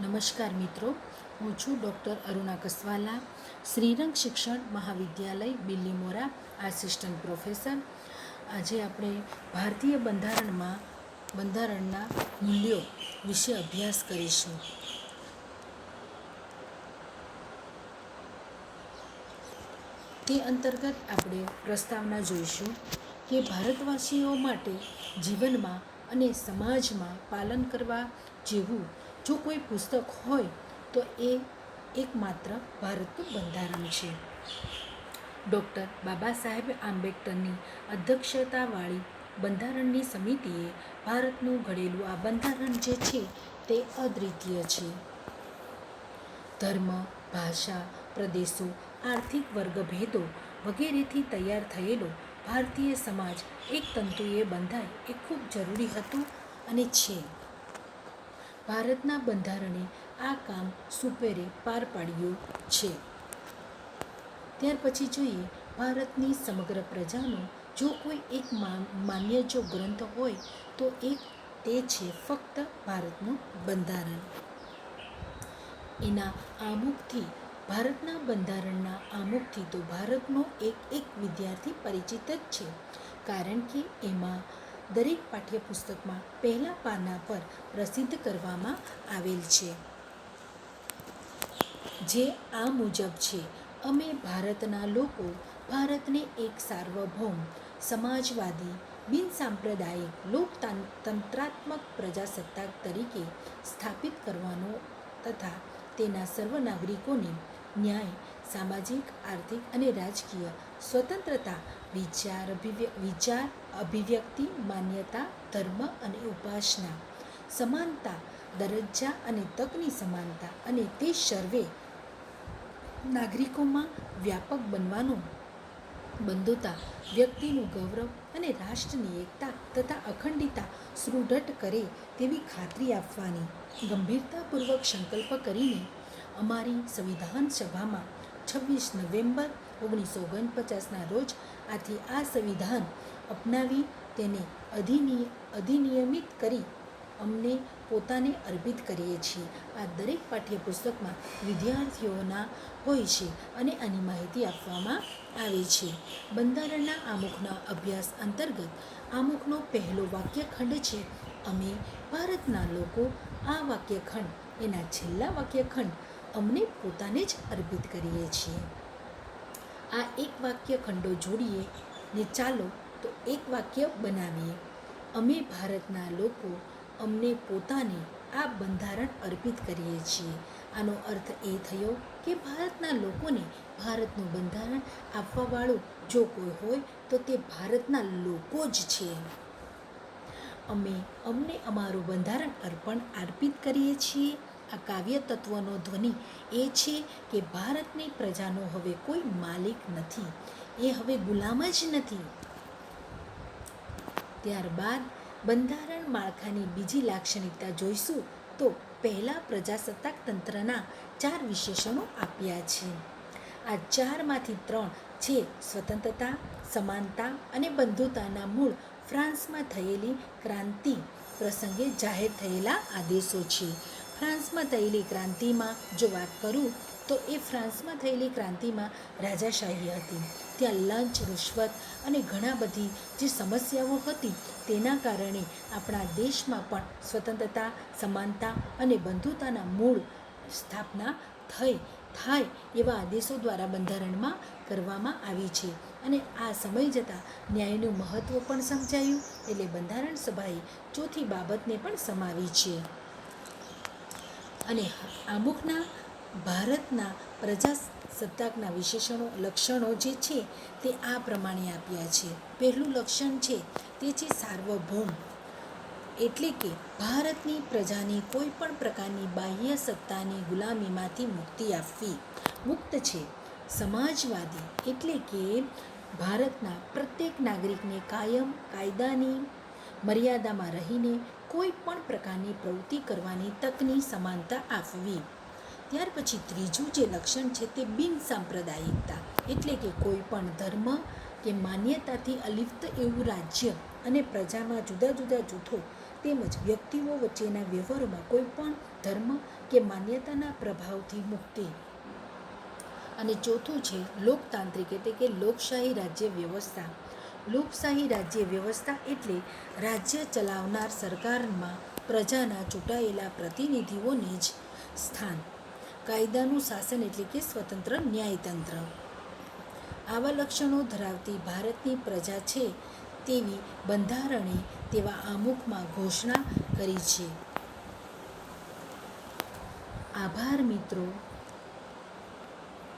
નમસ્કાર મિત્રો, હું છું ડૉક્ટર અરુણા કસવાલા, શ્રીરંગ શિક્ષણ મહાવિદ્યાલય બિલ્લીમોરા આસિસ્ટન્ટ પ્રોફેસર. આજે આપણે ભારતીય બંધારણમાં, બંધારણના મૂલ્યો વિશે અભ્યાસ કરીશું. તે અંતર્ગત આપણે પ્રસ્તાવના જોઈશું કે ભારતવાસીઓ માટે જીવનમાં અને સમાજમાં પાલન કરવા જેવું જો કોઈ પુસ્તક હોય, તો એ એકમાત્ર ભારતનું બંધારણ છે. ડૉક્ટર બાબા સાહેબ આંબેડકરની અધ્યક્ષતાવાળી બંધારણની સમિતિએ ભારતનું ઘડેલું આ બંધારણ જે છે, તે અદ્વિતીય છે. ધર્મ, ભાષા, પ્રદેશો, આર્થિક વર્ગભેદો વગેરેથી તૈયાર થયેલો ભારતીય સમાજ એક તંતુએ બંધાય એ ખૂબ જરૂરી હતું અને છે. ભારતના બંધારણે આ કામ સુપેરે પાર પાડ્યું છે. ત્યાર પછી જોઈએ ભારતની સમગ્ર પ્રજાનો જો કોઈ એક માન્ય જો ગ્રંથ હોય તો એક તે છે ફક્ત ભારતનું બંધારણ. એના આમુખથી, ભારતના બંધારણના આમુખથી તો ભારતનો એક એક વિદ્યાર્થી પરિચિત જ છે. કારણ કે એમાં દરેક પાઠ્યપુસ્તકમાં પહેલા પાના પર પ્રસિદ્ધ કરવામાં આવેલ છે. જે આ મુજબ છે, અમે ભારતના લોકો ભારતને એક સાર્વભૌમ, સમાજવાદી, બિનસાંપ્રદાયિક, લોકતંત્રાત્મક પ્રજાસત્તાક તરીકે સ્થાપિત કરવાનો તથા તેના સર્વ નાગરિકોને ન્યાય સામાજિક, આર્થિક અને રાજકીય સ્વતંત્રતા, વિચાર વિચાર અભિવ્યક્તિ, માન્યતા, ધર્મ અને ઉપાસના. સમાનતા, દરજ્જા અને તકની સમાનતા અને તે સર્વે નાગરિકોમાં વ્યાપક બનવાનું બંધુતા વ્યક્તિનું ગૌરવ અને રાષ્ટ્રની એકતા તથા અખંડિતા સુદૃઢ કરે તેવી ખાતરી આપવાની ગંભીરતાપૂર્વક સંકલ્પ કરીને અમારી સંવિધાન સભામાં છવ્વીસ નવેમ્બર ઓગણીસો ઓગણપચાસના રોજ આથી આ સંવિધાન અપનાવી તેને અધિનિય અધિનિયમિત કરી અમને પોતાને અર્પિત કરીએ છીએ. આ દરેક પાઠ્યપુસ્તકમાં વિદ્યાર્થીઓના હોય છે અને આની માહિતી આપવામાં આવે છે. બંધારણના આમુખના અભ્યાસ અંતર્ગત આમુખનો પહેલો વાક્યખંડ છે, અમે ભારતના લોકો. આ વાક્યખંડ એના છેલ્લા વાક્યખંડ અમને પોતાને જ અર્પિત કરીએ છીએ. આ એક વાક્ય ખંડો જોડીએ ને ચાલો તો એક વાક્ય બનાવીએ. અમે ભારતના લોકો અમને પોતાને આ બંધારણ અર્પિત કરીએ છીએ. આનો અર્થ એ થયો કે ભારતના લોકોને ભારતનું બંધારણ આપવાવાળું જો કોઈ હોય તો તે ભારતના લોકો જ છે. અમે અમને અમારું બંધારણ અર્પણ અર્પિત કરીએ છીએ. આ કાવ્ય તત્વનો ધ્વનિ એ છે કે ભારતની પ્રજાનો હવે કોઈ માલિક નથી. એ હવે ગુલામ જ નથી. ત્યારબાદ બંધારણ માળખાની બીજી લાક્ષણિકતા જોઈશું તો પહેલાં પ્રજાસત્તાક તંત્રના ચાર વિશેષણો આપ્યા છે. આ ચારમાંથી ત્રણ છે સ્વતંત્રતા, સમાનતા અને બંધુતાના મૂળ ફ્રાન્સમાં થયેલી ક્રાંતિ પ્રસંગે જાહેર થયેલા આદેશો છે. ફ્રાન્સમાં થયેલી ક્રાંતિમાં જો વાત કરું તો એ ફ્રાન્સમાં થયેલી ક્રાંતિમાં રાજાશાહી હતી. ત્યાં લંચ, રૂશ્વત અને ઘણા બધી જે સમસ્યાઓ હતી તેના કારણે આપણા દેશમાં પણ સ્વતંત્રતા, સમાનતા અને બંધુતાના મૂળ સ્થાપના થઈ, થાય એવા આદેશો દ્વારા બંધારણમાં કરવામાં આવી છે અને આ સમય જતાં ન્યાયનું મહત્ત્વ પણ સમજાયું. એટલે બંધારણ સભાએ ચોથી બાબતને પણ સમાવી છે. અને આમુખના ભારતના પ્રજાસત્તાકના વિશેષણો, લક્ષણો જે છે તે આ પ્રમાણે આપ્યા છે. પહેલું લક્ષણ છે તે છે સાર્વભૌમ. એટલે કે ભારતની પ્રજાની કોઈ પણ પ્રકારની બાહ્ય સત્તાની ગુલામીમાંથી મુક્તિ આપવી. મુક્ત છે. સમાજવાદી એટલે કે ભારતના પ્રત્યેક નાગરિકને કાયમ કાયદાની મર્યાદામાં રહીને કોઈ પણ પ્રકારની પ્રવૃત્તિ કરવાની તકની સમાનતા આપવી. ત્યાર પછી ત્રીજું જે લક્ષણ છે તે બિન સાંપ્રદાયિકતા, એટલે કે કોઈ પણ ધર્મ કે માન્યતાથી અલિપ્ત એવું રાજ્ય અને પ્રજામાં જુદા જુદા જૂથો તેમજ વ્યક્તિઓ વચ્ચેના વ્યવહારોમાં કોઈ પણ ધર્મ કે માન્યતાના પ્રભાવથી મુક્તિ. અને ચોથું છે લોકતાંત્રિક, એટલે કે લોકશાહી રાજ્ય વ્યવસ્થા. લોકશાહી રાજ્ય વ્યવસ્થા એટલે રાજ્ય ચલાવનાર સરકારમાં પ્રજાના ચૂંટાયેલા પ્રતિનિધિઓને જ સ્થાન. કાયદાનું શાસન એટલે કે સ્વતંત્ર ન્યાયતંત્ર. આવા લક્ષણો ધરાવતી ભારતની પ્રજા છે તેવી બંધારણે તેવા આમુખમાં ઘોષણા કરી છે. આભાર મિત્રો.